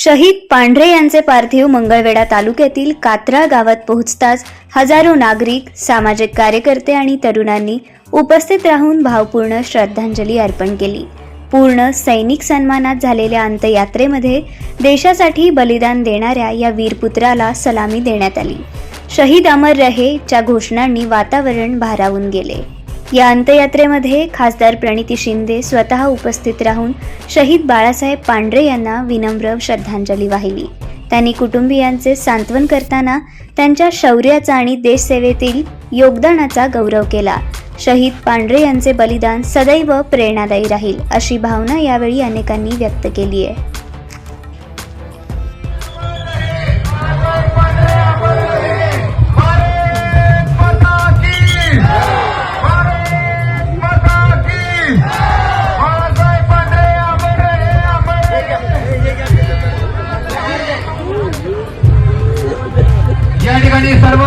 शहीद पांढरे यांचे पार्थिव मंगळवेढा तालुक्यातील कात्रा गावात पोहोचताच हजारो नागरिक सामाजिक कार्यकर्ते आणि तरुणांनी उपस्थित राहून भावपूर्ण श्रद्धांजली अर्पण केली. पूर्ण सैनिक सन्मानात झालेल्या अंत्ययात्रेमध्ये देशासाठी बलिदान देणाऱ्या या वीरपुत्राला सलामी देण्यात आली. शहीद अमर रहे च्या घोषणांनी वातावरण भारावून गेले. या अंत्ययात्रेमध्ये खासदार प्रणिती शिंदे स्वतः उपस्थित राहून शहीद बाळासाहेब पांढरे यांना विनम्र श्रद्धांजली वाहिली. त्यांनी कुटुंबियांचे सांत्वन करताना त्यांच्या शौर्याचा आणि देशसेवेतील योगदानाचा गौरव केला. शहीद पांढरे यांचे बलिदान सदैव प्रेरणादायी राहील अशी भावना यावेळी अनेकांनी व्यक्त केली आहे या ठिकाणी सर्व